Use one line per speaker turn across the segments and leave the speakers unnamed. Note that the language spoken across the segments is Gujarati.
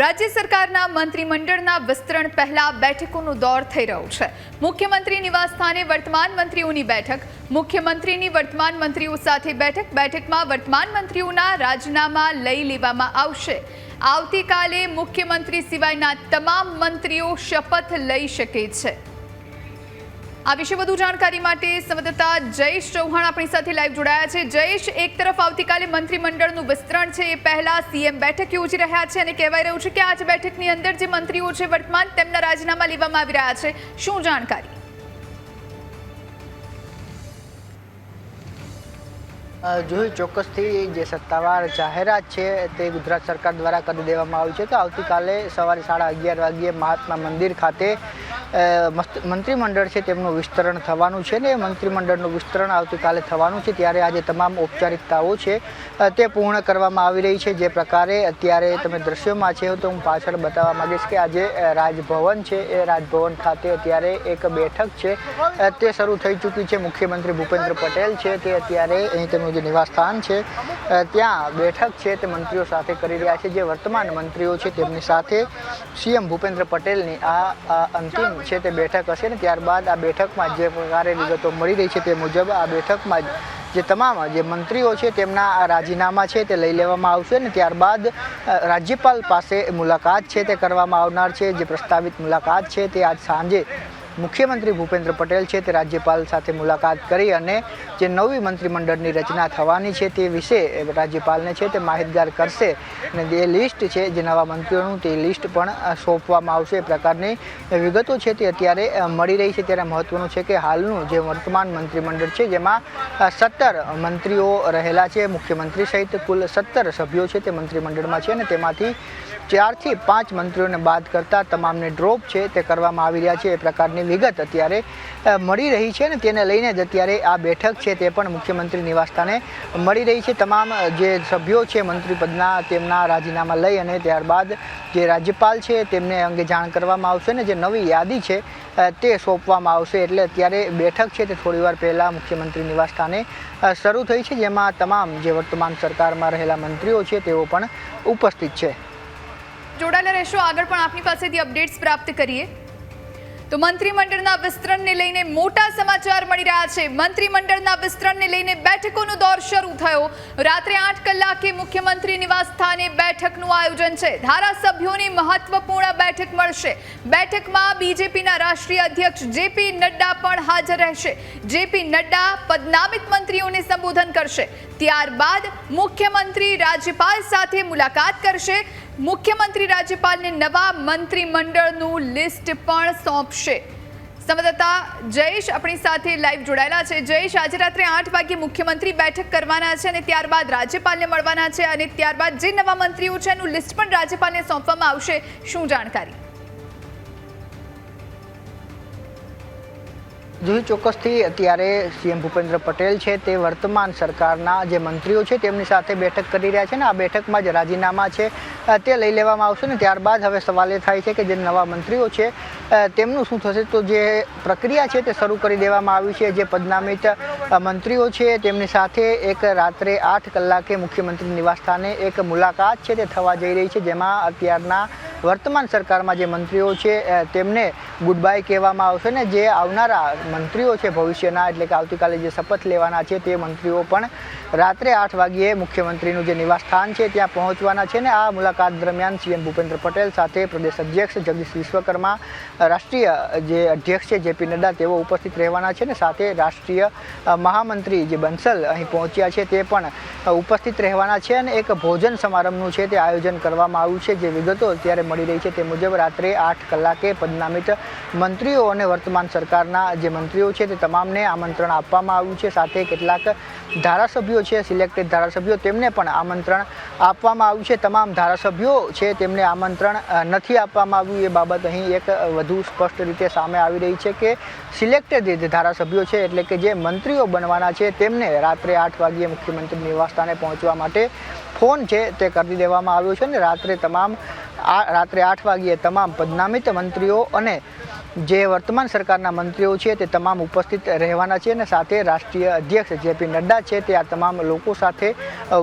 રાજ્ય સરકારના મંત્રીમંડળના વિસ્તરણ પહેલા બેઠકોનો દોર થઈ રહ્યો છે. મુખ્યમંત્રી નિવાસ સ્થાને વર્તમાન મંત્રીઓની બેઠક, મુખ્યમંત્રીની વર્તમાન મંત્રીઓ સાથે બેઠક, બેઠકમાં વર્તમાન મંત્રીઓના રાજીનામા લઈ લેવામાં આવશે. આવતીકાલે મુખ્યમંત્રી સિવાયના તમામ મંત્રીઓ શપથ લઈ શકે છે. આ વિશે વધુ જાણકારી માટે સંવાદદાતા જયેશ ચૌહાણ આપણી સાથે લાઈવ જોડાયા છે. જયેશ, એક તરફ આવતીકાલે મંત્રીમંડળનું વિસ્તરણ છે, એ પહેલા સીએમ બેઠક યોજી રહ્યા છે અને કહેવાય રહ્યું છે કે આજ બેઠકની અંદર જે મંત્રીઓ છે, વર્તમાન તેમના રાજીનામા લેવામાં આવી રહ્યા છે. શું જાણકારી?
જોઈ ચોક્કસથી જે સત્તાવાર જાહેરાત છે તે ગુજરાત સરકાર દ્વારા કરી દેવામાં આવી છે. તો આવતીકાલે સવારે સાડા અગિયાર વાગ્યે મહાત્મા મંદિર ખાતે મંત્રીમંડળ છે તેમનું વિસ્તરણ થવાનું છે ને મંત્રીમંડળનું વિસ્તરણ આવતીકાલે થવાનું છે. ત્યારે આજે તમામ ઔપચારિકતાઓ છે તે પૂર્ણ કરવામાં આવી રહી છે. જે પ્રકારે અત્યારે તમે દ્રશ્યોમાં છે તો હું પાછળ બતાવવા માગીશ કે આજે રાજભવન છે. એ રાજભવન ખાતે અત્યારે એક બેઠક છે. તે શરૂ થઈ ચૂકી છે. મુખ્યમંત્રી ભૂપેન્દ્ર પટેલ છે તે અત્યારે અહીં તેમનું જે નિવાસસ્થાન છે ત્યાં બેઠક છે તે મંત્રીઓ સાથે કરી રહ્યા છે. જે વર્તમાન મંત્રીઓ છે તેમની સાથે સીએમ ભૂપેન્દ્ર પટેલની આ અંતિમ છે તે બેઠક હશે ને ત્યારબાદ આ બેઠકમાં જે પ્રકારે વિગતો મળી રહી છે તે મુજબ આ બેઠકમાં જ તમામ જે મંત્રીઓ છે તેમના રાજીનામા છે તે લઈ લેવામાં આવશે ને ત્યારબાદ રાજ્યપાલ પાસે મુલાકાત છે તે કરવામાં આવનાર છે. જે પ્રસ્તાવિત મુલાકાત છે તે આજ સાંજે મુખ્યમંત્રી ભૂપેન્દ્ર પટેલ છે તે રાજ્યપાલ સાથે મુલાકાત કરી અને જે નવી મંત્રીમંડળની રચના થવાની છે તે વિશે રાજ્યપાલને છે તે માહિતગાર કરશે. અને જે લિસ્ટ છે, જે નવા મંત્રીઓનું તે લિસ્ટ પણ સોંપવામાં આવશે. એ પ્રકારની વિગતો છે તે અત્યારે મળી રહી છે. ત્યારે મહત્વનું છે કે હાલનું જે વર્તમાન મંત્રીમંડળ છે, જેમાં સત્તર મંત્રીઓ રહેલા છે. મુખ્યમંત્રી સહિત કુલ સત્તર સભ્યો છે તે મંત્રીમંડળમાં છે અને તેમાંથી ચારથી પાંચ મંત્રીઓને બાદ કરતાં તમામને ડ્રોપ છે તે કરવામાં આવી રહ્યા છે. એ પ્રકારની વિગત અત્યારે મળી રહી છે ને તેને લઈને જ અત્યારે આ બેઠક છે તે પણ મુખ્યમંત્રી નિવાસસ્થાને મળી રહી છે. તમામ જે સભ્યો છે મંત્રીપદના તેમના રાજીનામા લઈ અને ત્યારબાદ જે રાજ્યપાલ છે તેમને અંગે જાણ કરવામાં આવશે ને જે નવી યાદી છે તે સોંપવામાં આવશે. એટલે અત્યારે બેઠક છે તે થોડીવાર પહેલાં મુખ્યમંત્રી નિવાસસ્થાને શરૂ થઈ છે, જેમાં તમામ જે વર્તમાન સરકારમાં રહેલા મંત્રીઓ છે તેઓ પણ ઉપસ્થિત છે.
જોડાયેલા રહેશો. આગળ પણ આપની પાસેથી અપડેટ્સ પ્રાપ્ત કરીએ. તો મંત્રીમંડળના વિસ્તરણને લઈને મોટા સમાચાર મળી રહ્યા છે. મંત્રીમંડળના વિસ્તરણને લઈને બેઠકોનો દોર શરૂ થયો. રાત્રે આઠ કલાકે મુખ્યમંત્રી નિવાસ સ્થાને બેઠકનું આયોજન છે. ધારાસભ્યોની મહત્વપૂર્ણ બેઠક મળશે. બેઠકમાં બીજેપીના રાષ્ટ્રીય અધ્યક્ષ જેપી નડ્ડા પણ હાજર રહેશે. જેપી નડ્ડા પદનામિત મંત્રીઓને સંબોધન કરશે. ત્યારબાદ મુખ્યમંત્રી રાજ્યપાલ સાથે મુલાકાત કરશે. મુખ્યમંત્રી રાજ્યપાલને નવા મંત્રીમંડળનું લિસ્ટ પણ સોંપશે. સંવાદદાતા જયેશ આપણી સાથે લાઈવ જોડાયેલા છે. જયેશ, આજે રાત્રે આઠ વાગે મુખ્યમંત્રી બેઠક કરવાના છે અને ત્યારબાદ રાજ્યપાલને મળવાના છે અને ત્યારબાદ જે નવા મંત્રીઓ છે એનું લિસ્ટ પણ રાજ્યપાલને સોંપવામાં આવશે. શું જાણકારી?
જોઈ ચોક્કસથી અત્યારે સીએમ ભૂપેન્દ્ર પટેલ છે તે વર્તમાન સરકારના જે મંત્રીઓ છે તેમની સાથે બેઠક કરી રહ્યા છે ને આ બેઠકમાં જે રાજીનામા છે તે લઈ લેવામાં આવશે ને ત્યારબાદ હવે સવાલ એ થાય છે કે જે નવા મંત્રીઓ છે તેમનું શું થશે? તો જે પ્રક્રિયા છે તે શરૂ કરી દેવામાં આવી છે. જે પદનામિત મંત્રીઓ છે તેમની સાથે એક રાત્રે આઠ કલાકે મુખ્યમંત્રી નિવાસસ્થાને એક મુલાકાત છે તે થવા જઈ રહી છે, જેમાં અત્યારના વર્તમાન સરકારમાં જે મંત્રીઓ છે તેમને ગુડ બાય કહેવામાં આવશે ને જે આવનારા મંત્રીઓ છે ભવિષ્યના, એટલે કે આવતીકાલે જે શપથ લેવાના છે તે મંત્રીઓ પણ રાત્રે આઠ વાગ્યે મુખ્યમંત્રીનું જે નિવાસસ્થાન છે ત્યાં પહોંચવાના છે ને આ મુલાકાત દરમિયાન સીએમ ભૂપેન્દ્ર પટેલ સાથે પ્રદેશ અધ્યક્ષ જગદીશ વિશ્વકર્મા, રાષ્ટ્રીય જે અધ્યક્ષ છે જેપી નડ્ડા તેઓ ઉપસ્થિત રહેવાના છે ને સાથે રાષ્ટ્રીય મહામંત્રી જે બંસલ અહીં પહોંચ્યા છે તે પણ ઉપસ્થિત રહેવાના છે અને એક ભોજન સમારંભનું છે તે આયોજન કરવામાં આવ્યું છે જે વિગતો અત્યારે મળી રહી છે તે મુજબ રાત્રે આઠ કલાકે પદનામિત મંત્રીઓ અને વર્તમાન સરકારના જે મંત્રીઓ છે તે તમામને આમંત્રણ આપવામાં આવ્યું છે. સાથે કેટલાક ધારાસભ્યો છે સિલેક્ટેડ ધારાસભ્યો, તેમને પણ આમંત્રણ આપવામાં આવ્યું છે. તમામ ધારાસભ્યો છે તેમને આમંત્રણ નથી આપવામાં આવ્યું. એ બાબત અહીં એક વધુ સ્પષ્ટ રીતે સામે આવી રહી છે કે સિલેક્ટેડ ધારાસભ્યો છે એટલે કે જે મંત્રીઓ બનવાના છે તેમને રાત્રે આઠ વાગ્યે મુખ્યમંત્રી નિવાસસ્થાને પહોંચવા માટે ફોન છે તે કરી દેવામાં આવ્યો છે. અને રાત્રે તમામ, આ, રાત્રે આઠ વાગ્યે તમામ પદનામિત મંત્રીઓ અને જે વર્તમાન સરકારના મંત્રીઓ છે તે તમામ ઉપસ્થિત રહેવાના છે અને સાથે રાષ્ટ્રીય અધ્યક્ષ જેપી નડ્ડા છે તે આ તમામ લોકો સાથે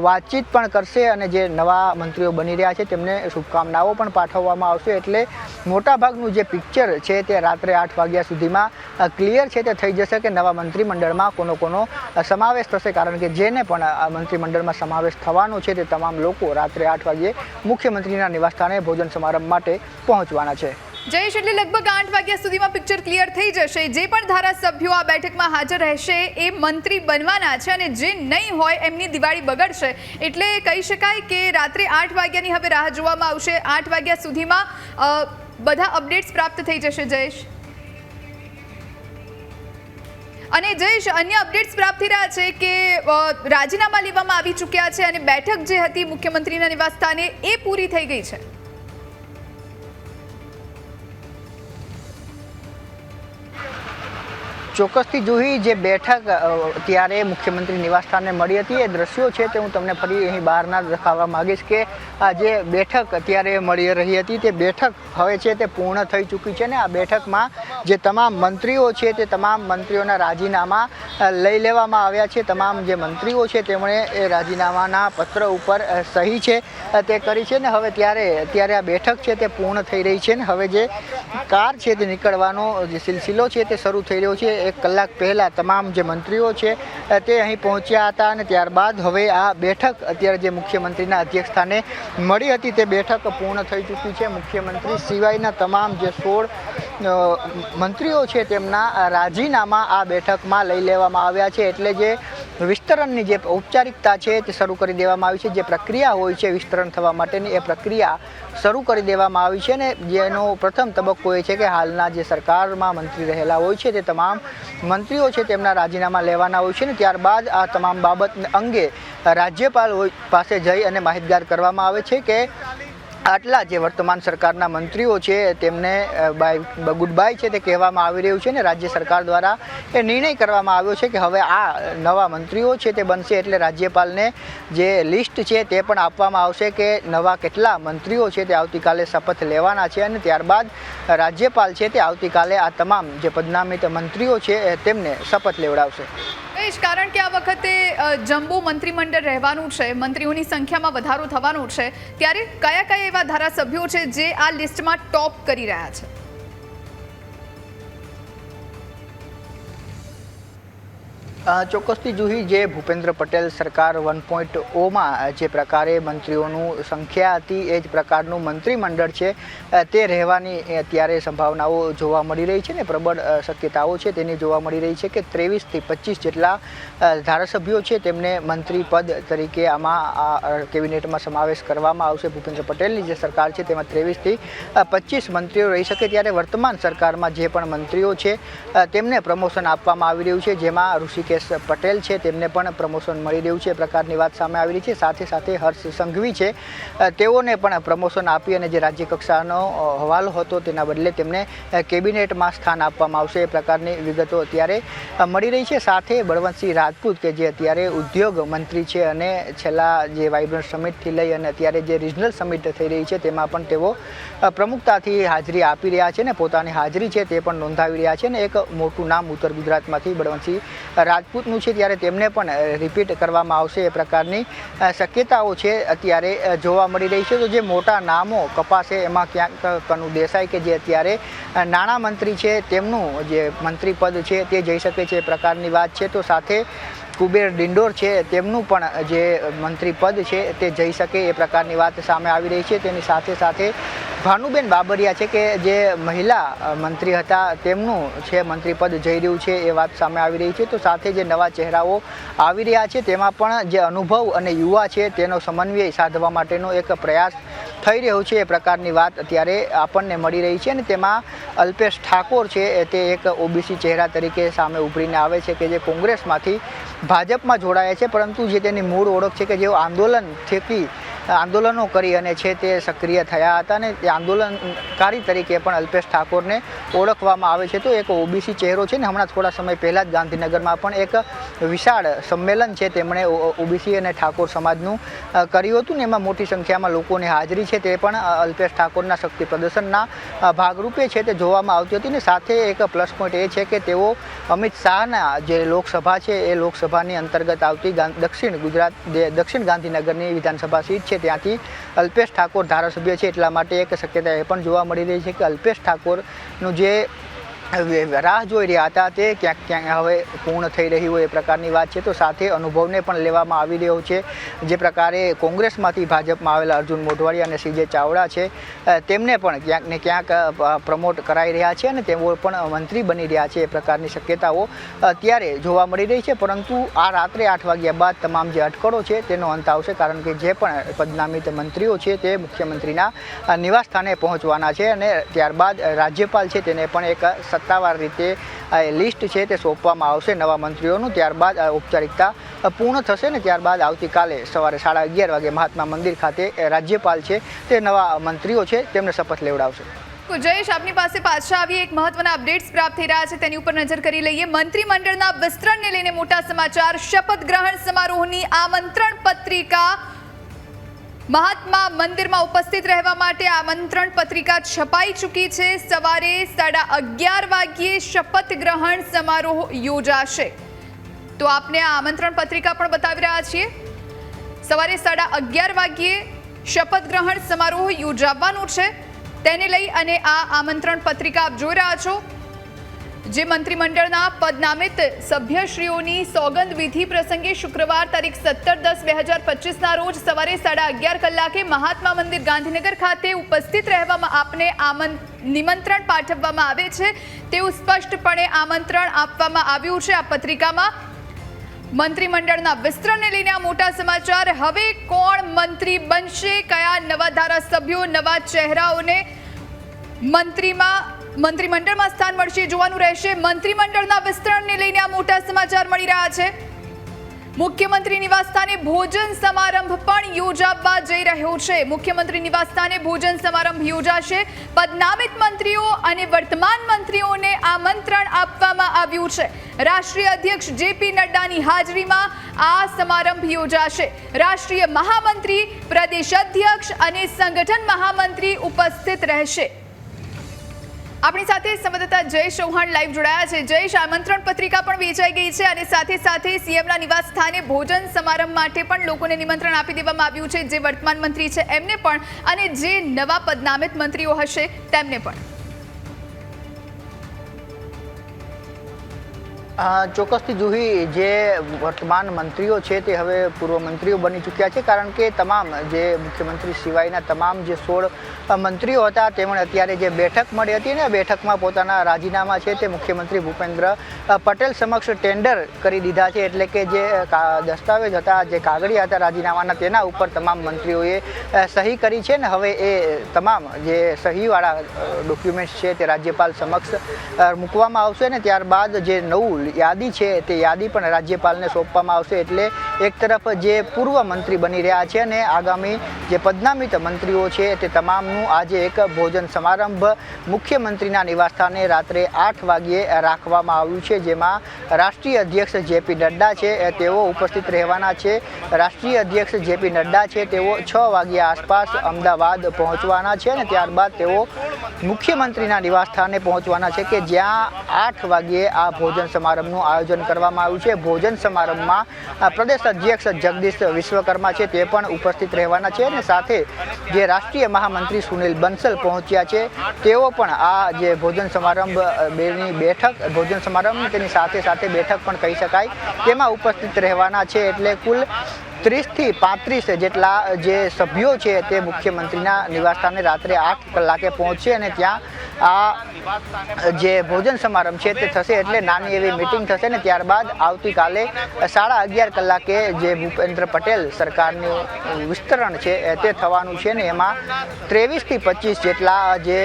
વાતચીત પણ કરશે અને જે નવા મંત્રીઓ બની રહ્યા છે તેમને શુભકામનાઓ પણ પાઠવવામાં આવશે. એટલે મોટાભાગનું જે પિક્ચર છે તે રાત્રે આઠ વાગ્યા સુધીમાં ક્લિયર છે તે થઈ જશે કે નવા મંત્રીમંડળમાં કોનો કોનો સમાવેશ થશે. કારણ કે જેને પણ મંત્રીમંડળમાં સમાવેશ થવાનો છે તે તમામ લોકો રાત્રે આઠ વાગ્યે મુખ્યમંત્રીના નિવાસસ્થાને ભોજન સમારંભ માટે પહોંચવાના છે.
જયેશ, એટલે લગભગ આઠ વાગ્યા સુધીમાં પિક્ચર ક્લિયર થઈ જશે. જે પણ ધારાસભ્યો આ બેઠકમાં હાજર રહેશે એ મંત્રી બનવાના છે અને જે નહીં હોય એમની દિવાળી બગડશે. એટલે કહી શકાય કે રાત્રે આઠ વાગ્યાની હવે રાહ જોવામાં આવશે. આઠ વાગ્યા સુધીમાં બધા અપડેટ્સ પ્રાપ્ત થઈ જશે, જયેશ. અને જયેશ, અન્ય અપડેટ્સ પ્રાપ્ત થઈ રહ્યા છે કે રાજીનામા લેવામાં આવી ચૂક્યા છે અને બેઠક જે હતી મુખ્યમંત્રીના નિવાસસ્થાને એ પૂરી થઈ ગઈ છે.
ચોક્કસથી જોઈ જે બેઠક ત્યારે મુખ્યમંત્રી નિવાસસ્થાને મળી હતી, એ દ્રશ્યો છે તે હું તમને ફરી અહીં બહારના દેખાડવા માંગીશ કે આ જે બેઠક અત્યારે મળી રહી હતી, તે બેઠક હવે છે તે પૂર્ણ થઈ ચૂકી છે ને આ બેઠકમાં જે તમામ મંત્રીઓ છે તે તમામ મંત્રીઓના રાજીનામા લઈ લેવામાં આવ્યા છે. તમામ જે મંત્રીઓ છે તેમણે એ રાજીનામાના પત્ર ઉપર સહી છે તે કરી છે ને હવે ત્યારે અત્યારે આ બેઠક છે તે પૂર્ણ થઈ રહી છે ને હવે જે કાર છે તે નીકળવાનો જે સિલસિલો છે તે શરૂ થઈ રહ્યો છે એક કલાક પહેલાં તમામ જે મંત્રીઓ છે તે અહીં પહોંચ્યા હતા અને ત્યારબાદ હવે આ બેઠક અત્યારે જે મુખ્યમંત્રીના અધ્યક્ષસ્થાને મળી હતી તે બેઠક પૂર્ણ થઈ ચૂકી છે. મુખ્યમંત્રી સિવાયના તમામ જે સોળ મંત્રીઓ છે તેમના રાજીનામા આ બેઠકમાં લઈ લેવામાં આવ્યા છે. એટલે જે વિસ્તરણની જે ઔપચારિકતા છે તે શરૂ કરી દેવામાં આવી છે. જે પ્રક્રિયા હોય છે વિસ્તરણ થવા માટેની, એ પ્રક્રિયા શરૂ કરી દેવામાં આવી છે ને જેનો પ્રથમ તબક્કો એ છે કે હાલના જે સરકારમાં મંત્રી રહેલા હોય છે તે તમામ મંત્રીઓ છે તેમના રાજીનામા લેવાના હોય છે ને ત્યારબાદ આ તમામ બાબત અંગે રાજ્યપાલ પાસે જઈ અને માહિતગાર કરવામાં આવે છે કે આટલા જે વર્તમાન સરકારના મંત્રીઓ છે, તેમને બાય ગુડ બાય છે તે કહેવામાં આવી રહ્યું છે ને રાજ્ય સરકાર દ્વારા એ નિર્ણય કરવામાં આવ્યો છે કે હવે આ નવા મંત્રીઓ છે તે બનશે એટલે રાજ્યપાલને જે લિસ્ટ છે તે પણ આપવામાં આવશે કે નવા કેટલા મંત્રીઓ છે તે આવતીકાલે શપથ લેવાના છે અને ત્યારબાદ રાજ્યપાલ છે તે આવતીકાલે આ તમામ જે પદનામિત મંત્રીઓ છે તેમને શપથ લેવડાવશે.
જયેશ કારણ કે આ વખતે જમ્બો મંત્રીમંડળ રહેવાનું છે, મંત્રીઓની સંખ્યામાં વધારો થવાનો છે, ત્યારે કયા કયા એવા ધારાસભ્યો છે જે આ લિસ્ટમાં ટોપ કરી રહ્યા છે?
ચોક્કસથી જુહી જે ભૂપેન્દ્ર પટેલ સરકાર વન પોઈન્ટ ઓમાં જે પ્રકારે મંત્રીઓનું સંખ્યા હતી એ જ પ્રકારનું મંત્રીમંડળ છે તે રહેવાની અત્યારે સંભાવનાઓ જોવા મળી રહી છે ને પ્રબળ શક્યતાઓ છે તેની જોવા મળી રહી છે કે ત્રેવીસથી પચીસ જેટલા ધારાસભ્યો છે તેમને મંત્રી પદ તરીકે આમાં આ, કેબિનેટમાં સમાવેશ કરવામાં આવશે. ભૂપેન્દ્ર પટેલની જે સરકાર છે તેમાં ત્રેવીસથી પચીસ મંત્રીઓ રહી શકે ત્યારે વર્તમાન સરકારમાં જે પણ મંત્રીઓ છે તેમને પ્રમોશન આપવામાં આવી રહ્યું છે જેમાં ઋષિકેશ પટેલ છે, તેમને પણ પ્રમોશન મળી રહ્યું છે પ્રકારની વાત સામે આવી રહી છે. સાથે સાથે હર્ષ સંઘવી છે. તેઓને પણ પ્રમોશન આપી અને જે રાજ્ય કક્ષાનો હવાલો હતો તેના બદલે તેમને કેબિનેટમાં સ્થાન આપવામાં આવશે. એ પ્રકારની વિગતો અત્યારે મળી રહી છે. સાથે બળવંતસિંહ રાજપૂત કે જે અત્યારે ઉદ્યોગ મંત્રી છે અને છેલ્લા જે વાઇબ્રન્ટ સમિટથી લઈ અને અત્યારે જે રિજનલ સમિટ થઈ રહી છે, તેમાં પણ તેઓ પ્રમુખતાથી હાજરી આપી રહ્યા છે ને પોતાની હાજરી છે તે પણ નોંધાવી રહ્યા છે ને એક મોટું નામ ઉત્તર ગુજરાતમાંથી બળવંતસિંહ રાજપૂતનું છે ત્યારે તેમને પણ રિપીટ કરવામાં આવશે એ પ્રકારની શક્યતાઓ છે અત્યારે જોવા મળી રહી છે. તો જે મોટા નામો કપાશે એમાં ક્યાંક કનુ દેસાઈ કે જે અત્યારે નાણામંત્રી છે તેમનું જે મંત્રી પદ છે તે જઈ શકે છે એ પ્રકારની વાત છે. તો સાથે કુબેર ડિંડોર છે તેમનું પણ જે મંત્રી પદ છે તે જઈ શકે એ પ્રકારની વાત સામે આવી રહી છે. તેની સાથે સાથે ભાનુબેન બાબરિયા છે કે જે મહિલા મંત્રી હતા, તેમનું છે મંત્રી પદ જઈ રહ્યું છે એ વાત સામે આવી રહી છે. તો સાથે જે નવા ચહેરાઓ આવી રહ્યા છે, તેમાં પણ જે અનુભવ અને યુવા છે તેનો સમન્વય સાધવા માટેનો એક પ્રયાસ થઈ રહ્યું છે એ પ્રકારની વાત અત્યારે આપણને મળી રહી છે અને તેમાં અલ્પેશ ઠાકોર છે તે એક ઓબીસી ચહેરા તરીકે સામે ઉભરીને આવે છે કે જે કોંગ્રેસમાંથી ભાજપમાં જોડાયા છે, પરંતુ જે તેની મૂળ ઓળખ છે કે જેઓ આંદોલન થકી, આંદોલનો કરી અને છે તે સક્રિય થયા હતા અને તે આંદોલનકારી તરીકે પણ અલ્પેશ ઠાકોરને ઓળખવામાં આવે છે. તો એક ઓબીસી ચહેરો છે ને હમણાં થોડા સમય પહેલાં જ ગાંધીનગરમાં પણ એક વિશાળ સંમેલન છે તેમણે ઓબીસી અને ઠાકોર સમાજનું કર્યું હતું ને એમાં મોટી સંખ્યામાં લોકોની હાજરી છે તે પણ અલ્પેશ ઠાકોરના શક્તિ પ્રદર્શનના ભાગરૂપે છે તે જોવામાં આવતી હતી ને સાથે એક પ્લસ પોઈન્ટ એ છે કે તેઓ અમિત શાહના જે લોકસભા છે એ લોકસભાની અંતર્ગત આવતી દક્ષિણ ગુજરાત દક્ષિણ ગાંધીનગરની વિધાનસભા સીટ છે ત્યાંથી અલ્પેશ ઠાકોર ધારાસભ્ય છે એટલા માટે એક શક્યતા એ પણ જોવા મળી રહી છે કે અલ્પેશ ઠાકોરનું જે રાહ જોઈ રહ્યા હતા તે, ક્યાંક ક્યાંક હવે પૂર્ણ થઈ રહી હોય એ પ્રકારની વાત છે. તો સાથે અનુભવને પણ લેવામાં આવી રહ્યો છે. જે પ્રકારે કોંગ્રેસમાંથી ભાજપમાં આવેલા અર્જુન મોઢવાડી અને સીજે ચાવડા છે. તેમને પણ ક્યાંક ને ક્યાંક પ્રમોટ કરાઈ રહ્યા છે અને તેઓ પણ મંત્રી બની રહ્યા છે એ પ્રકારની શક્યતાઓ અત્યારે જોવા મળી રહી છે. પરંતુ આ રાત્રે આઠ વાગ્યા બાદ તમામ જે અટકળો છે તેનો અંત આવશે કારણ કે જે પણ પદનામિત મંત્રીઓ છે તે મુખ્યમંત્રીના નિવાસસ્થાને નિવાસ સ્થાને પહોંચવાના છે અને ત્યારબાદ રાજ્યપાલ છે તેને પણ એક સત્તાવાર રીતે લિસ્ટ છે તે સોંપવામાં આવશે નવા મંત્રીઓનું. ત્યારબાદ ઔપચારિકતા પૂર્ણ થશે ને ત્યારબાદ આવતીકાલે સવારે સાડા અગિયાર વાગે મહાત્મા મંદિર ખાતે રાજ્યપાલ છે તે નવા મંત્રીઓ છે તેમને શપથ લેવડાવશે.
જયેશ, આપની પાસે પાછા આવી એક મહત્વના અપડેટ્સ પ્રાપ્ત થઈ રહ્યા છે તેની ઉપર નજર કરી લઈએ. મંત્રીમંડળના વિસ્તરણને લઈને મોટા સમાચાર. શપથ ગ્રહણ સમારોહની આમંત્રણ પત્રિકા મહાત્મા મંદિરમાં ઉપસ્થિત રહેવા માટે આમંત્રણ પત્રિકા છપાઈ ચૂકી છે. સવારે સાડા અગિયાર વાગ્યે શપથ ગ્રહણ સમારોહ યોજાશે. તો આપને આ આમંત્રણ પત્રિકા પણ બતાવી રહ્યા છીએ. સવારે સાડા અગિયાર વાગ્યે શપથ ગ્રહણ સમારોહ યોજાવાનો છે. તેને લઈ અને આ આમંત્રણ પત્રિકા આપ જોઈ રહ્યા છો. જે મંત્રીમંડળના પદનામિત સભ્યશ્રીઓની સોગંદ વિધિ પ્રસંગે શુક્રવાર તારીખ સત્તર દસ બે હજાર પચીસના રોજ સવારે સાડા અગિયાર કલાકે મહાત્મા મંદિર ગાંધીનગર ખાતે ઉપસ્થિત રહેવામાં આપને નિમંત્રણ પાઠવવામાં આવે છે. તેવું સ્પષ્ટપણે આમંત્રણ આપવામાં આવ્યું છે આ પત્રિકામાં. મંત્રીમંડળના વિસ્તરણને લઈને આ મોટા સમાચાર. હવે કોણ મંત્રી બનશે? કયા નવા ધારાસભ્યો, નવા ચહેરાઓને મંત્રીમાં મંત્રીમંડળમાં સ્થાન મળશે જોવાનું રહેશે. મંત્રીમંડળના વિસ્તરણને લઈને આ મોટા સમાચાર મળી રહ્યા છે. મુખ્યમંત્રી નિવાસસ્થાને ભોજન સમારંભ પણ યોજાવા જઈ રહ્યો છે. મુખ્યમંત્રી નિવાસસ્થાને ભોજન સમારંભ યોજાશે. પદનામિત મંત્રીઓ અને વર્તમાન મંત્રીઓને આમંત્રણ આપવામાં આવ્યું છે. રાષ્ટ્રીય અધ્યક્ષ જેપી નડ્ડાની હાજરીમાં આ સમારંભ યોજાશે. રાષ્ટ્રીય મહામંત્રી, પ્રદેશ અધ્યક્ષ અને સંગઠન મહામંત્રી ઉપસ્થિત રહેશે. આપણી સાથે સંવાદદાતા જય ચૌહાણ લાઈવ જોડાયા છે. જયેશ, આમંત્રણ પત્રિકા પણ વેચાઈ ગઈ છે અને સાથે સાથે સીએમના નિવાસ સ્થાને ભોજન સમારંભ માટે પણ લોકોને નિમંત્રણ આપી દેવામાં આવ્યું છે. જે વર્તમાન મંત્રી છે એમને પણ અને જે નવા પદનામિત મંત્રીઓ હશે તેમને પણ.
ચોક્કસથી જુહી જે વર્તમાન મંત્રીઓ છે તે હવે પૂર્વ મંત્રીઓ બની ચૂક્યા છે, કારણ કે તમામ જે મુખ્યમંત્રી સિવાયના તમામ જે સોળ મંત્રીઓ હતા, તેમણે અત્યારે જે બેઠક મળી હતી ને બેઠકમાં પોતાના રાજીનામા છે તે મુખ્યમંત્રી ભૂપેન્દ્ર પટેલ સમક્ષ ટેન્ડર કરી દીધા છે, એટલે કે જે દસ્તાવેજ હતા, જે કાગળિયા હતા રાજીનામાના, તેના ઉપર તમામ મંત્રીઓએ સહી કરી છે ને, હવે એ તમામ જે સહીવાળા ડોક્યુમેન્ટ્સ છે તે રાજ્યપાલ સમક્ષ મૂકવામાં આવશે ને, ત્યારબાદ જે નવું યાદી છે, તે યાદી પણ રાજ્યપાલને સોંપવામાં આવશે એટલે એક તરફ જે પૂર્વ મંત્રી બની રહ્યા છે અને આગામી જે પદનામિત મંત્રીઓ છે, તે તમામનું આજે એક ભોજન સમારંભ મુખ્યમંત્રીના નિવાસસ્થાને રાત્રે આઠ વાગ્યે રાખવામાં આવ્યું છે, જેમાં રાષ્ટ્રીય અધ્યક્ષ જેપી નડ્ડા છે તેઓ ઉપસ્થિત રહેવાના છે. રાષ્ટ્રીય અધ્યક્ષ જેપી નડ્ડા છે, તેઓ છ વાગ્યા આસપાસ અમદાવાદ પહોંચવાના છે અને ત્યારબાદ તેઓ મુખ્યમંત્રીના નિવાસસ્થાને પહોંચવાના છે કે જ્યાં આઠ વાગ્યે આ ભોજન સમારંભનું આયોજન કરવામાં આવ્યું છે. ભોજન સમારંભમાં પ્રદેશ અધ્યક્ષ જગદીશ વિશ્વકર્મા છે. તે પણ ઉપસ્થિત રહેવાના છે અને સાથે જે રાષ્ટ્રીય મહામંત્રી સુનિલ બંસલ પહોંચ્યા છે, તેઓ પણ આ જે ભોજન સમારંભ બેની બેઠક, ભોજન સમારંભ તેની સાથે સાથે બેઠક પણ કહી શકાય. તેમાં ઉપસ્થિત રહેવાના છે એટલે કુલ ત્રીસથી પાંત્રીસ જેટલા જે સભ્યો છે તે મુખ્યમંત્રીના નિવાસસ્થાને રાત્રે આઠ કલાકે પહોંચશે અને ત્યાં આ જે ભોજન સમારંભ છે તે થશે એટલે નાની એવી મિટિંગ થશે ને ત્યારબાદ આવતીકાલે સાડા અગિયાર કલાકે જે ભૂપેન્દ્ર પટેલ સરકારનું વિસ્તરણ છે તે થવાનું છે ને એમાં ત્રેવીસથી પચીસ જેટલા જે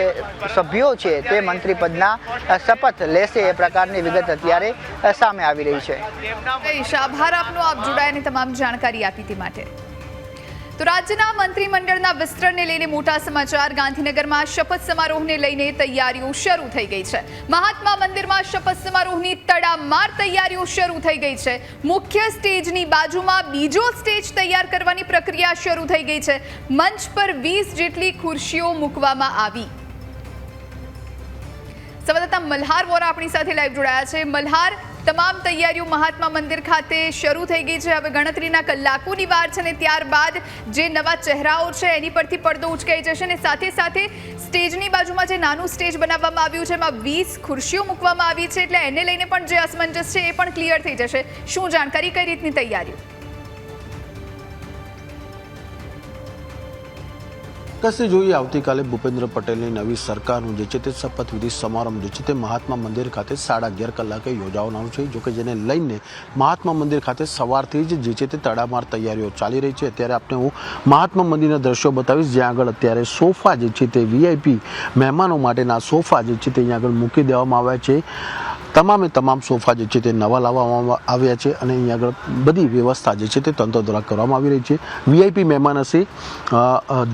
સભ્યો છે તે મંત્રી પદના શપથ લેશે એ પ્રકારની વિગત અત્યારે સામે આવી રહી છે.
આભાર આપનો, આપ જોડાયાની તમામ જાણકારી આપી માટે. તો રાજ્યના મંત્રીમંડળના વિસ્તરણને લઈને મોટા સમાચાર. ગાંધીનગરમાં શપથ સમારોહને લઈને તૈયારીઓ શરૂ થઈ ગઈ છે. મહાત્મા મંદિરમાં શપથ સમારોહની તડામાર તૈયારીઓ શરૂ થઈ ગઈ છે. મુખ્ય સ્ટેજની બાજુમાં બીજો સ્ટેજ તૈયાર કરવાની પ્રક્રિયા શરૂ થઈ ગઈ છે. મંચ પર વીસ જેટલી ખુરશીઓ મૂકવામાં આવી. સંવાદદાતા મલ્હાર વોરા આપણી સાથે લાઈવ જોડાયા છે. મલ્હાર તમામ તૈયારીઓ મહાત્મા મંદિર ખાતે શરૂ થઈ ગઈ છે. હવે ગણતરીના કલાકોની વાર છે ને ત્યારબાદ જે નવા ચહેરાઓ છે એની પરથી પડદો ઉચકાઈ જશે અને સાથે સાથે સ્ટેજની બાજુમાં જે નાનું સ્ટેજ બનાવવામાં આવ્યું છે, એમાં વીસ ખુરશીઓ મૂકવામાં આવી છે. એટલે એને લઈને પણ જે અસમંજસ છે એ પણ ક્લિયર થઈ જશે. શું જાણકારી, કઈ રીતની તૈયારીઓ?
કશે જોઈએ, આવતીકાલે ભૂપેન્દ્ર પટેલની નવી સરકારનું જે છે તે શપથવિધિ સમારંભ જે છે તે મહાત્મા મંદિર ખાતે સાડા અગિયાર કલાકે યોજાવાનો છે. જોકે જેને લઈને મહાત્મા મંદિર ખાતે સવારથી જ જે છે તે તડામાર તૈયારીઓ ચાલી રહી છે. અત્યારે આપણે હું મહાત્મા મંદિરના દ્રશ્યો બતાવીશ. જ્યાં આગળ અત્યારે સોફા જે છે તે વીઆઈપી મહેમાનો માટેના સોફા જે છે તે અહીંયા આગળ મૂકી દેવામાં આવ્યા છે. તમામે તમામ સોફા જે છે તે નવા લાવવામાં આવ્યા છે અને અહીંયા આગળ બધી વ્યવસ્થા જે છે તે તંત્ર દ્વારા કરવામાં આવી રહી છે. વીઆઈપી મહેમાન હશે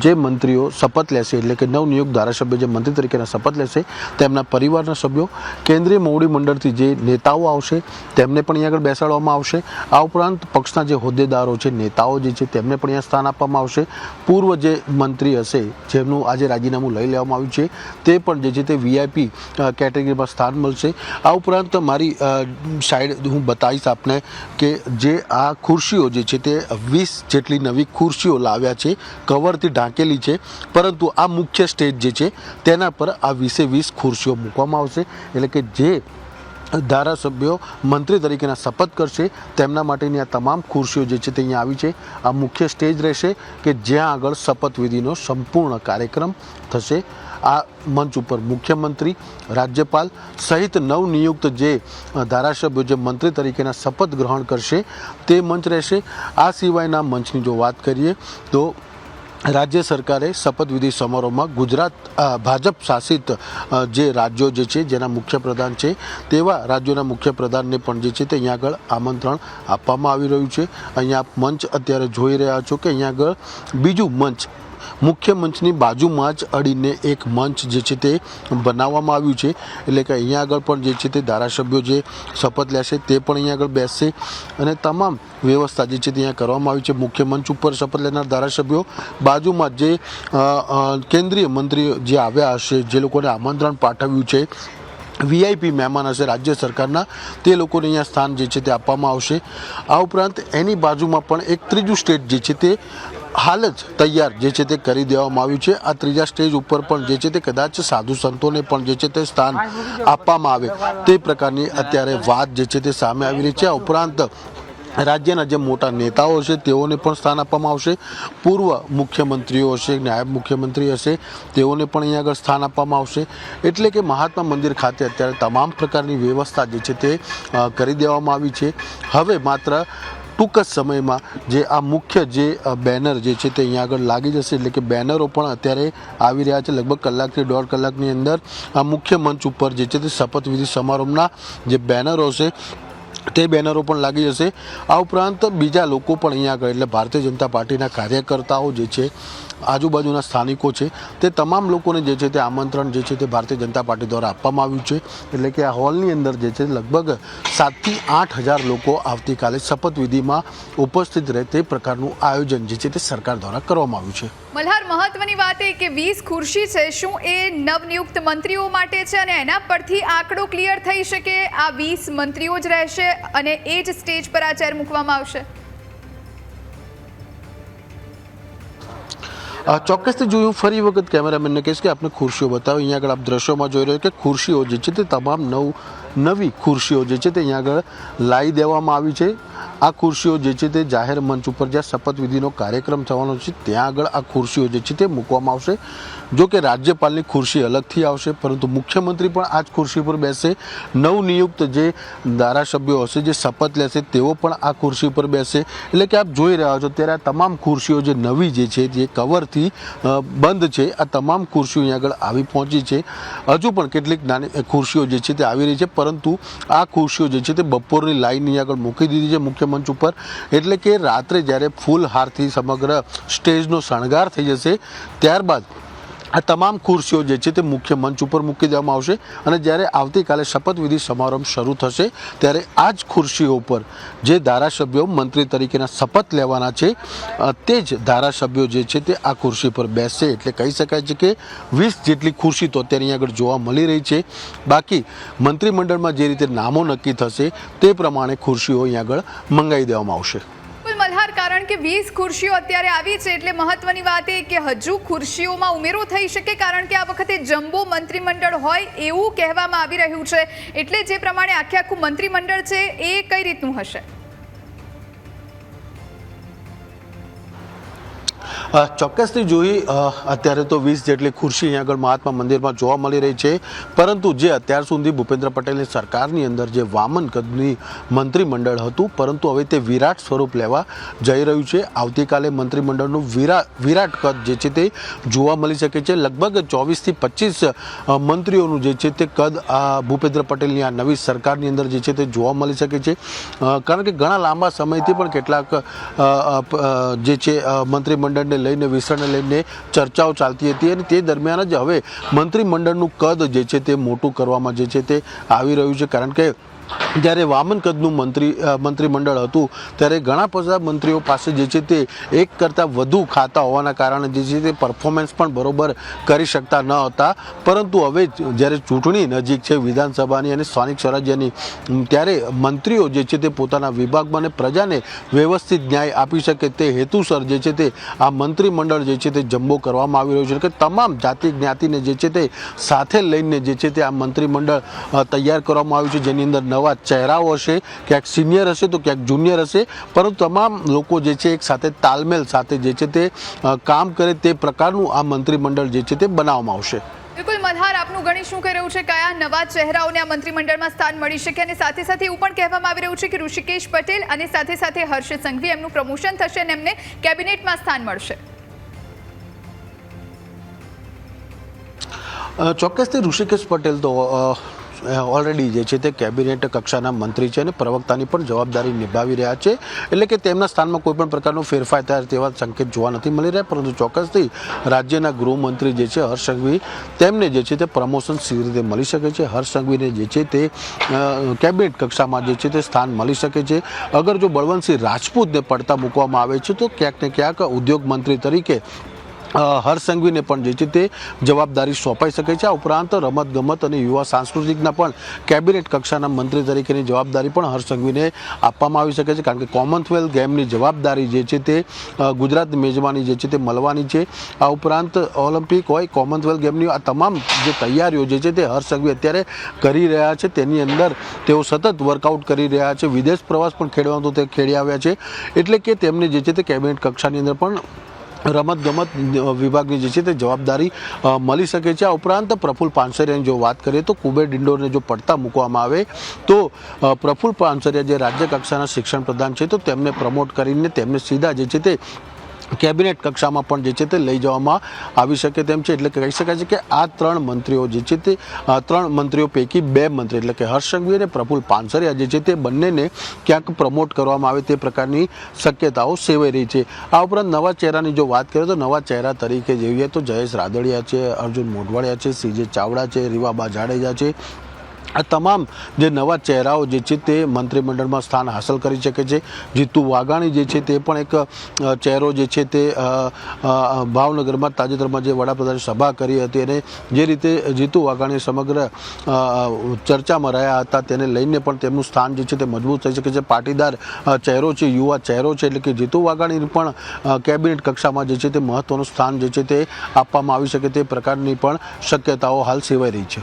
જે મંત્રીઓ શપથ લેશે, એટલે કે નવનિયુક્ત ધારાસભ્ય જે મંત્રી તરીકેના શપથ લેશે, તેમના પરિવારના સભ્યો, કેન્દ્રીય મોવડી મંડળથી જે નેતાઓ આવશે, તેમને પણ અહીંયા આગળ બેસાડવામાં આવશે. આ ઉપરાંત પક્ષના જે હોદ્દેદારો છે, નેતાઓ જે છે તેમને પણ અહીંયા સ્થાન આપવામાં આવશે. પૂર્વ જે મંત્રી હશે, જેમનું આજે રાજીનામું લઈ લેવામાં આવ્યું છે, તે પણ જે છે તે વીઆઈપી કેટેગરીમાં સ્થાન મળશે. આ ઉપરાંત મારી સાઈડ હું બતાવીશ આપને કે જે આ ખુરશીઓ જે છે તે વીસ જેટલી નવી ખુરશીઓ લાવ્યા છે, કવરથી ઢાંકેલી છે, પરંતુ આ મુખ્ય સ્ટેજ જે છે તેના પર આ વીસે વીસ ખુરશીઓ મૂકવામાં આવશે. એટલે કે જે ધારાસભ્યો મંત્રી તરીકેના શપથ કરશે, તેમના માટેની આ તમામ ખુરશીઓ જે છે તે અહીંયા આવી છે. આ મુખ્ય સ્ટેજ રહેશે કે જ્યાં આગળ શપથવિધિનો સંપૂર્ણ કાર્યક્રમ થશે. આ મંચ ઉપર મુખ્યમંત્રી, રાજ્યપાલ સહિત નવનિયુક્ત જે ધારાસભ્યો જે મંત્રી તરીકેના શપથ ગ્રહણ કરશે, તે મંચ રહેશે. આ સિવાયના મંચની જો વાત કરીએ, તો રાજ્ય સરકારે શપથવિધિ સમારોહમાં ગુજરાત ભાજપ શાસિત જે રાજ્યો જે છે, જેના મુખ્યપ્રધાન છે, તેવા રાજ્યોના મુખ્યપ્રધાનને પણ જે છે તે અહીંયા આગળ આમંત્રણ આપવામાં આવી રહ્યું છે. અહીંયા મંચ અત્યારે જોઈ રહ્યા છો કે અહીંયા આગળ બીજું મંચ મુખ્ય મંચની બાજુમાં જ અડીને એક મંચ જે છે તે બનાવવામાં આવ્યું છે. એટલે કે અહીંયા આગળ પણ જે છે તે ધારાસભ્યો જે શપથ લેશે તે પણ અહીંયા આગળ બેસશે. અને તમામ વ્યવસ્થા જે છે તે અહીંયા કરવામાં આવી છે. મુખ્ય મંચ ઉપર શપથ લેનાર ધારાસભ્યો બાજુમાં જે કેન્દ્રીય મંત્રીઓ જે આવ્યા હશે, જે લોકોને આમંત્રણ પાઠવ્યું છે, વીઆઈપી મહેમાન હશે, રાજ્ય સરકારના, તે લોકોને અહીંયા સ્થાન જે છે તે આપવામાં આવશે. આ ઉપરાંત એની બાજુમાં પણ એક ત્રીજું સ્ટેજ જે છે તે હાલ જ તૈયાર જે છે તે કરી દેવામાં આવ્યું છે. આ ત્રીજા સ્ટેજ ઉપર પણ જે છે તે કદાચ સાધુ સંતોને પણ જે છે તે સ્થાન આપવામાં આવે તે પ્રકારની અત્યારે વાત જે છે તે સામે આવી રહી છે. આ ઉપરાંત રાજ્યના જે મોટા નેતાઓ છે તેઓને પણ સ્થાન આપવામાં આવશે. પૂર્વ મુખ્યમંત્રીઓ હશે, નાયબ મુખ્યમંત્રી હશે, તેઓને પણ અહીં આગળ સ્થાન આપવામાં આવશે. એટલે કે મહાત્મા મંદિર ખાતે અત્યારે તમામ પ્રકારની વ્યવસ્થા જે છે તે કરી દેવામાં આવી છે. હવે માત્ર ટૂંક જ સમયમાં જે આ મુખ્ય જે બેનર જે છે તે અહીંયા આગળ લાગી જશે એટલે કે બેનરો પણ અત્યારે આવી રહ્યા છે લગભગ કલાકથી દોઢ કલાકની અંદર. આ મુખ્ય મંચ ઉપર જે છે તે શપથવિધિ સમારંભના જે બેનરો છે તે બેનરો પણ લાગી જશે. આ ઉપરાંત બીજા લોકો પણ અહીંયા આગળ, એટલે ભારતીય જનતા પાર્ટીના કાર્યકર્તાઓ જે છે આજુબાજુના સ્થાનિકો છે, તે તમામ લોકોને જે છે તે આમંત્રણ જે છે તે ભારતીય જનતા પાર્ટી દ્વારા આપવામાં આવ્યું છે. એટલે કે આ હોલની અંદર જે છે લગભગ સાતથી આઠ હજાર લોકો આવતીકાલે શપથવિધિમાં ઉપસ્થિત રહે તે પ્રકારનું આયોજન જે છે તે સરકાર દ્વારા કરવામાં આવ્યું છે.
મલ્હાર, મહત્વની વાત એ કે વીસ ખુરશી છે, શું એ નવનિયુક્ત મંત્રીઓ માટે છે અને એના પરથી આંકડો ક્લિયર થઈ શકે? આ વીસ મંત્રીઓ જ રહેશે અને એ જ સ્ટેજ પર આ ચેર મૂકવામાં આવશે.
ચોક્કસથી જોયું, ફરી વખત કેમેરામેનને કહીશ કે આપણે ખુરશીઓ બતાવો. અહીંયા આગળ આપ દ્રશ્યોમાં જોઈ રહ્યો કે ખુરશીઓ જે છે તે તમામ નવ, નવી ખુરશીઓ જે છે તે અહીંયા આગળ લાવી દેવામાં આવી છે. આ ખુરશીઓ જે છે તે જાહેર મંચ ઉપર જ્યાં શપથવિધિનો કાર્યક્રમ થવાનો છે, ત્યાં આગળ આ ખુરશીઓ જે છે તે મૂકવામાં આવશે. જો કે રાજ્યપાલની ખુરશી અલગથી આવશે, પરંતુ મુખ્યમંત્રી પણ આ જ ખુરશી પર બેસે. નવનિયુક્ત જે ધારાસભ્યો હશે, જે શપથ લેશે, તેઓ પણ આ ખુરશી પર બેસે. એટલે કે આપ જોઈ રહ્યા છો, ત્યારે આ તમામ ખુરશીઓ જે નવી જે છે, જે કવરથી બંધ છે, આ તમામ ખુરશીઓ અહીં આગળ આવી પહોંચી છે. હજુ પણ કેટલીક નાની ખુરશીઓ જે છે તે આવી રહી છે, પરંતુ આ ખુરશીઓ જે છે તે બપોરની લાઈન અહીંયા આગળ મૂકી દીધી છે. મુખ્ય મંચ ઉપર. એટલે કે રાત્રે જ્યારે ફૂલ હારથી સમગ્ર સ્ટેજનો શણગાર થઈ જશે ત્યારબાદ આ તમામ ખુરશીઓ જે છે તે મુખ્ય મંચ ઉપર મૂકી દેવામાં આવશે અને જ્યારે આવતીકાલે શપથવિધિ સમારંભ શરૂ થશે, ત્યારે આ જ ખુરશીઓ ઉપર જે ધારાસભ્યો મંત્રી તરીકેના શપથ લેવાના છે તે જ ધારાસભ્યો જે છે તે આ ખુરશી પર બેસશે. એટલે કહી શકાય છે કે વીસ જેટલી ખુરશી તો અત્યારે આગળ જોવા મળી રહી છે. બાકી મંત્રીમંડળમાં જે રીતે નામો નક્કી થશે, તે પ્રમાણે ખુરશીઓ અહીં આગળ મંગાવી દેવામાં આવશે.
મલ્હાર કારણ કે વીસ ખુરશીઓ અત્યારે આવી છે એટલે મહત્વની વાત એ કે હજુ ખુરશીઓમાં ઉમેરો થઈ શકે કારણ કે આ વખતે જમ્બો મંત્રીમંડળ હોય એવું કહેવામાં આવી રહ્યું છે. એટલે જે પ્રમાણે આખે આખું મંત્રીમંડળ છે એ કઈ રીતનું હશે?
ચોક્કસથી જોઈ અત્યારે તો વીસ જેટલી ખુરશી અહીંયા આગળ મહાત્મા મંદિરમાં જોવા મળી રહી છે. પરંતુ જે અત્યાર સુધી ભૂપેન્દ્ર પટેલની સરકારની અંદર જે વામન કદની મંત્રીમંડળ હતું પરંતુ હવે તે વિરાટ સ્વરૂપ લેવા જઈ રહ્યું છે. આવતીકાલે મંત્રીમંડળનું વિરા વિરાટ કદ જે છે તે જોવા મળી શકે છે. લગભગ ચોવીસથી પચીસ મંત્રીઓનું જે છે તે કદ આ ભૂપેન્દ્ર પટેલની આ નવી સરકારની અંદર જે છે તે જોવા મળી શકે છે. કારણ કે ઘણા લાંબા સમયથી પણ કેટલાક જે છે અ, લઈને વિસ્તરણને લઈને ચર્ચાઓ ચાલતી હતી અને તે દરમિયાન જ હવે મંત્રીમંડળનું કદ જે છે તે મોટું કરવામાં જે છે તે આવી રહ્યું છે. કારણ કે જ્યારે વામન કદનું મંત્રી મંત્રીમંડળ હતું, ત્યારે ઘણા બધા મંત્રીઓ પાસે જે છે તે એક કરતાં વધુ ખાતા હોવાના કારણે જે છે તે પરફોર્મન્સ પણ બરોબર કરી શકતા ન હતા. પરંતુ હવે જ્યારે ચૂંટણી નજીક છે વિધાનસભાની અને સ્થાનિક સ્વરાજ્યની ત્યારે મંત્રીઓ જે છે તે પોતાના વિભાગમાં અને પ્રજાને વ્યવસ્થિત ન્યાય આપી શકે તે હેતુસર જે છે તે આ મંત્રીમંડળ જે છે તે જમ્બો કરવામાં આવી રહ્યું છે કે તમામ જાતિ જ્ઞાતિને જે છે તે સાથે લઈને જે છે તે આ મંત્રીમંડળ તૈયાર કરવામાં આવ્યું છે જેની અંદર નવા ચહેરાઓ હશે ક્યાંક સિનિયર હશે તો ક્યાંક જુનિયર હશે. પરંતુ તમામ લોકો જે છે એક સાથે તાલમેલ સાથે જે છે તે કામ કરે તે પ્રકારનું આ મંત્રીમંડળ જે છે તે બનાવવામાં આવશે.
બિલકુલ મલ્હાર આપનું ગણિત શું કહી રહ્યું છે? કયા નવા ચહેરાઓને આ મંત્રીમંડળમાં સ્થાન મળી શકે? અને સાથે સાથે એવું પણ કહેવામાં આવી રહ્યું છે કે ઋષિકેશ પટેલ અને સાથે સાથે હર્ષ સંઘવી એમનું પ્રમોશન થશે અને એમને કેબિનેટમાં સ્થાન મળશે.
ચોક્કસથી ઋષિકેશ પટેલ તો ઓલરેડી જે છે તે કેબિનેટ કક્ષાના મંત્રી છે અને પ્રવક્તાની પણ જવાબદારી નિભાવી રહ્યા છે. એટલે કે તેમના સ્થાનમાં કોઈ પણ પ્રકારનો ફેરફાર થાય તેવા સંકેત જોવા નથી મળી રહ્યા, પરંતુ ચોક્કસથી રાજ્યના ગૃહમંત્રી જે છે હર્ષ સંઘવી, તેમને જે છે તે પ્રમોશન સીધી રીતે મળી શકે છે? હર્ષ સંઘવીને જે છે તે કેબિનેટ કક્ષામાં જે છે તે સ્થાન મળી શકે છે. અગર જો બળવંતસિંહ રાજપૂતને પડતા મૂકવામાં આવે છે, તો ક્યાંક ને ક્યાંક ઉદ્યોગ મંત્રી તરીકે હર્ષ સંઘવીને પણ જે છે તે જવાબદારી સોંપાઈ શકે છે. આ ઉપરાંત રમત ગમત અને યુવા સાંસ્કૃતિકના પણ કેબિનેટ કક્ષાના મંત્રી તરીકેની જવાબદારી પણ હર્ષ સંઘવીને આપવામાં આવી શકે છે. કારણ કે કોમનવેલ્થ ગેમની જવાબદારી જે છે તે ગુજરાત મેજબાની જે છે તે મળવાની છે. આ ઉપરાંત ઓલિમ્પિક હોય, કોમનવેલ્થ ગેમની આ તમામ જે તૈયારીઓ જે છે તે હર્ષ સંઘવી અત્યારે કરી રહ્યા છે. તેની અંદર તેઓ સતત વર્કઆઉટ કરી રહ્યા છે. વિદેશ પ્રવાસ પણ ખેડવાનો તે ખેડી આવ્યા છે. એટલે કે તેમને જે છે તે કેબિનેટ કક્ષાની અંદર પણ રમત ગમત વિભાગની જે છે તે જવાબદારી મળી શકે છે. આ ઉપરાંત પ્રફુલ પાનસરિયાની જો વાત કરીએ તો કુબેર ડિંડોરને જો પડતા મૂકવામાં આવે, તો પ્રફુલ પાનસરિયા જે રાજ્ય કક્ષાના શિક્ષણ પ્રધાન છે, તો તેમને પ્રમોટ કરીને તેમને સીધા જે છે તે કેબિનેટ કક્ષામાં પણ જે છે તે લઈ જવામાં આવી શકે તેમ છે. એટલે કે કહી શકાય છે કે આ ત્રણ મંત્રીઓ જે છે તે ત્રણ મંત્રીઓ પૈકી બે મંત્રી, એટલે કે હર્ષ સંઘવી અને પ્રફુલ પાનસરિયા જે છે તે બંનેને ક્યાંક પ્રમોટ કરવામાં આવે તે પ્રકારની શક્યતાઓ સેવાઈ રહી છે. આ ઉપરાંત નવા ચહેરાની જો વાત કરીએ તો નવા ચહેરા તરીકે જોઈએ તો જયેશ રાદડિયા છે, અર્જુન મોઢવાડિયા છે, સીજે ચાવડા છે, રીવાબા જાડેજા છે આ તમામ જે નવા ચહેરાઓ જે છે તે મંત્રીમંડળમાં સ્થાન હાંસલ કરી શકે છે. જીતુ વાઘાણી જે છે તે પણ એક ચહેરો જે છે તે ભાવનગરમાં તાજેતરમાં જે વડાપ્રધાન સભા કરી હતી અને જે રીતે જીતુ વાઘાણી સમગ્ર ચર્ચામાં રહ્યા હતા તેને લઈને પણ તેમનું સ્થાન જે છે તે મજબૂત થઈ શકે છે. પાટીદાર ચહેરો છે, યુવા ચહેરો છે, એટલે કે જીતુ વાઘાણીને પણ કેબિનેટ કક્ષામાં જે છે તે મહત્વનું સ્થાન જે છે તે આપવામાં આવી શકે તે પ્રકારની પણ શક્યતાઓ હાલ સેવાઈ રહી છે.